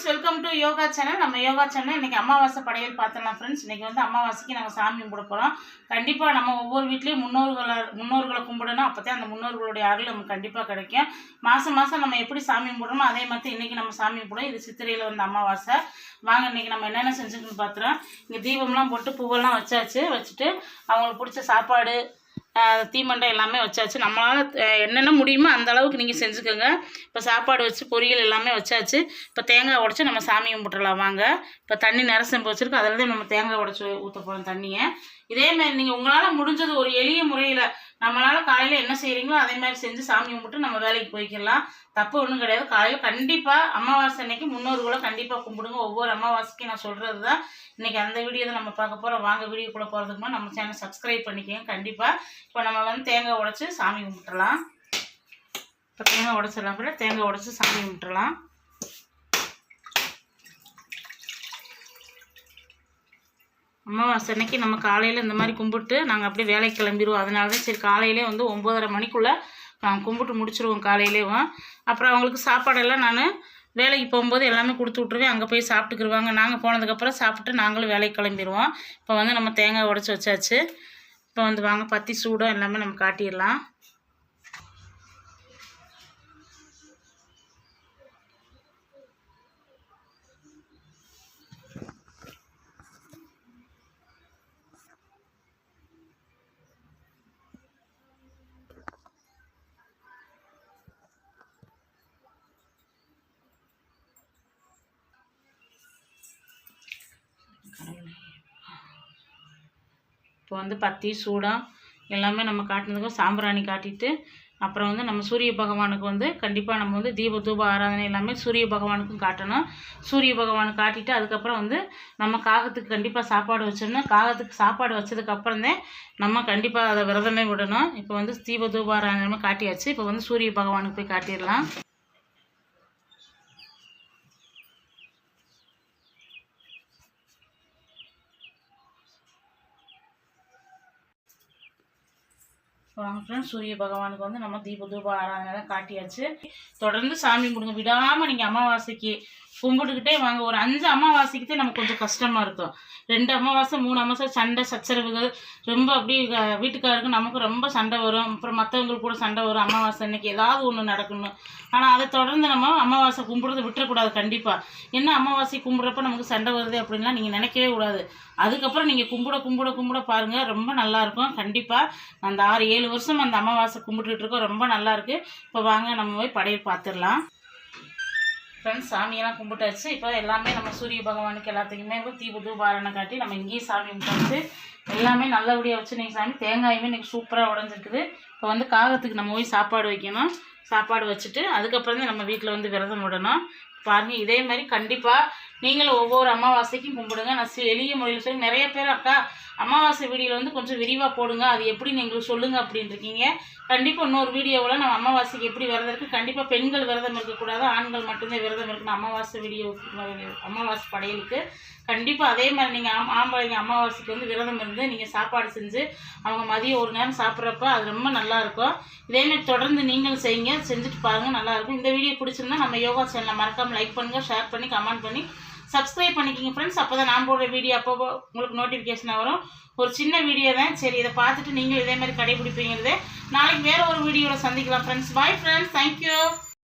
Friends welcome to yoga channel நம்ம yoga channel இன்னைக்கு அமாவாசை படையல் பார்த்துடலாம் ஃப்ரெண்ட்ஸ் இன்றைக்கி வந்து அமாவாசைக்கு நம்ம சாமி கும்பிட போகிறோம் கண்டிப்பாக நம்ம ஒவ்வொரு வீட்லேயும் முன்னோர்களை முன்னோர்களை கும்பிடணும். அப்போ தான் அந்த முன்னோர்களுடைய அருள் நமக்கு கண்டிப்பாக கிடைக்கும். மாதம் மாதம் நம்ம எப்படி சாமி கும்பிடணுமோ அதே மாதிரி இன்றைக்கி நம்ம சாமி கும்பிடும் இது சித்திரையில் வந்து அமாவாசை. வாங்க இன்னைக்கு நம்ம என்னென்ன செஞ்சுக்கணும்னு பார்த்துறோம் இங்கே தீபம்லாம் போட்டு பூவெல்லாம் வச்சாச்சு. வச்சுட்டு அவங்களுக்கு பிடிச்ச சாப்பாடு தீமண்டம் எல்லாமே வச்சாச்சு. நம்மளால் என்னென்ன முடியுமோ அந்த அளவுக்கு நீங்கள் செஞ்சுக்கோங்க. இப்போ சாப்பாடு வச்சு பொரியல் எல்லாமே வச்சாச்சு. இப்போ தேங்காய் உடச்சி நம்ம சாமி கும்பிட்டுலாம் வாங்க. இப்போ தண்ணி நிறசம்பு வச்சுருக்கு. அதில் தான் நம்ம தேங்காய் உடச்சி ஊற்ற போகிறோம் தண்ணியை. இதேமாரி நீங்கள் உங்களால் முடிஞ்சது ஒரு எளிய முறையில் நம்மளால் காலையில் என்ன செய்கிறீங்களோ அதே மாதிரி செஞ்சு சாமி கும்பிட்டு நம்ம வேலைக்கு போய்க்கலாம் தப்பு ஒன்றும் கிடையாது. காலையில் கண்டிப்பாக அமாவாசை அன்னைக்கு முன்னோர்களை கண்டிப்பாக கும்பிடுங்க. ஒவ்வொரு அமாவாசைக்கும் நான் சொல்கிறது தான் இன்றைக்கி அந்த வீடியோ தான் நம்ம பார்க்க போகிறோம் வாங்க வீடியோக்குள்ளே போகிறதுக்கு முன்னாடி நம்ம சேனல் சப்ஸ்கிரைப் பண்ணிக்கோங்க. கண்டிப்பாக இப்போ நம்ம வந்து தேங்காய் உடச்சி சாமி கும்பிட்டுலாம் இப்போ தேங்காய் உடச்சிடலாம். கூட தேங்காய் உடச்சி சாமி கும்பிட்டுலாம் அமாவாசை அன்னைக்கு நம்ம காலையில் இந்த மாதிரி கும்பிட்டு நாங்கள் அப்படியே வேலைக்கு கிளம்பிடுவோம். அதனால தான் சரி காலையிலே வந்து ஒம்போதரை மணிக்குள்ளே நாங்கள் கும்பிட்டு முடிச்சிருவோம் காலையிலேவும் அப்புறம் அவங்களுக்கு சாப்பாடெல்லாம் நான் வேலைக்கு போகும்போது எல்லாமே கொடுத்து விட்ருவேன் அங்கே போய் சாப்பிட்டுக்குருவாங்க. நாங்கள் போனதுக்கப்புறம் சாப்பிட்டு நாங்களும் வேலைக்கு கிளம்பிடுவோம். இப்போ வந்து நம்ம தேங்காய் உடச்சி வச்சாச்சு. இப்போ வந்து வாங்க பத்தி சூடம் எல்லாமே நம்ம காட்டிடலாம். இப்போ வந்து பத்தி சூடம் எல்லாமே நம்ம காட்டினதுக்கும் சாம்பிராணி காட்டிட்டு அப்புறம் வந்து நம்ம சூரிய பகவானுக்கு வந்து கண்டிப்பாக நம்ம வந்து தீப தூப ஆராதனை எல்லாமே சூரிய பகவானுக்கும் காட்டணும். சூரிய பகவானுக்கு காட்டிட்டு அதுக்கப்புறம் வந்து நம்ம காகத்துக்கு கண்டிப்பாக சாப்பாடு வச்சிடணும். காகத்துக்கு சாப்பாடு வச்சதுக்கப்புறந்தே நம்ம கண்டிப்பாக அதை விரதமே விடணும். இப்போ வந்து தீப தூப ஆராதனை காட்டியாச்சு. இப்போ வந்து சூரிய பகவானுக்கு போய் காட்டிடலாம். வாங்க ஃப்ரெண்ட்ஸ் சூரிய பகவானுக்கு வந்து நம்ம தீப தூப ஆராதனை காட்டியாச்சு. தொடர்ந்து சாமி கும்பிடுங்க. விடாமல் நீங்கள் அமாவாசைக்கு கும்பிட்டுக்கிட்டே வாங்க. ஒரு அஞ்சு அமாவாசைக்குதே நமக்கு கொஞ்சம் கஷ்டமாக இருக்கும். ரெண்டு அமாவாசை மூணு அமாவாசை சண்டை சச்சரவுகள். ரொம்ப அப்படி வீட்டுக்காருக்கு நமக்கு ரொம்ப சண்டை வரும். அப்புறம் மற்றவங்களுக்கு கூட சண்டை வரும். அமாவாசை அன்னைக்கு ஏதாவது ஒன்று நடக்கணும் ஆனால் அதை தொடர்ந்து நம்ம அமாவாசை கும்பிடுறது விட்டுறக்கூடாது கண்டிப்பாக என்ன அமாவாசை கும்பிட்றப்ப நமக்கு சண்டை வருது அப்படின்லாம் நீங்கள் நினைக்கவே கூடாது. அதுக்கப்புறம் நீங்கள் கும்பிட கும்பிட கும்பிட பாருங்கள் ரொம்ப நல்லாயிருக்கும் கண்டிப்பாக அந்த ஆறு ஏழு வருஷம் அந்த அமாவாசை கும்பிட்டுட்டு இருக்கோம். ரொம்ப நல்லாயிருக்கு இப்போ வாங்க நம்ம போய் படையை பார்த்துடலாம் ஃப்ரெண்ட்ஸ் சாமியெல்லாம் கும்பிட்டாச்சு. இப்போ எல்லாமே நம்ம சூரிய பகவானுக்கு எல்லாத்துக்குமே இப்போ தீப தூபாரணை காட்டி நம்ம இங்கேயும் சாமி கும்பிட்டாச்சு எல்லாமே நல்லபடியாக வச்சு நீங்கள் சாமி தேங்காயுமே இன்றைக்கி சூப்பராக உடஞ்சிருக்குது. இப்போ வந்து காகத்துக்கு நம்ம போய் சாப்பாடு வைக்கணும். சாப்பாடு வச்சுட்டு அதுக்கப்புறம் தான் நம்ம வீட்டில் வந்து விரதம் விடணும். பாருங்க இதே மாதிரி கண்டிப்பாக நீங்களும் ஒவ்வொரு அமாவாசைக்கும் கும்பிடுங்க. நான் எளிய முறையில் சொல்லி நிறைய பேர் அக்கா அமாவாசை வீடியோவில் வந்து கொஞ்சம் விரிவாக போடுங்க. அது எப்படின்னு எங்களுக்கு சொல்லுங்கள் அப்படின்னு இருக்கீங்க கண்டிப்பாக இன்னொரு வீடியோவில் நம்ம அமாவாசைக்கு எப்படி விரதம் இருக்குது கண்டிப்பாக பெண்கள் விரதம் இருக்கக்கூடாது ஆண்கள் மட்டும்தான் விரதம் இருக்கணும். அமாவாசை வீடியோ அமாவாசை படையலுக்கு. கண்டிப்பாக அதே மாதிரி நீங்கள் ஆம் ஆம்பளைங்க அமாவாசைக்கு வந்து விரதம் இருந்து நீங்கள் சாப்பாடு செஞ்சு அவங்க மதியம் ஒரு நேரம் சாப்பிட்றப்ப அது ரொம்ப நல்லாயிருக்கும் இதேமாதிரி தொடர்ந்து நீங்களும் செய்யுங்க. செஞ்சுட்டு பாருங்கள் நல்லாயிருக்கும் இந்த வீடியோ பிடிச்சிருந்தா நம்ம யோகா சேனலை மறக்காமல் லைக் பண்ணுங்கள் ஷேர் பண்ணி கமெண்ட் பண்ணி சப்ஸ்கிரைப் பண்ணிக்கிங்க ஃப்ரெண்ட்ஸ் அப்போ தான் நான் போடுற வீடியோ அப்போ உங்களுக்கு நோட்டிஃபிகேஷன் வரும். ஒரு சின்ன வீடியோ தான். சரி இதை பார்த்துட்டு நீங்களும் இதே மாதிரி கடைபிடிப்பீங்கிறது. நாளைக்கு வேறு ஒரு வீடியோவில் சந்திக்கலாம் ஃப்ரெண்ட்ஸ் பாய் ஃப்ரெண்ட்ஸ் தேங்க்யூ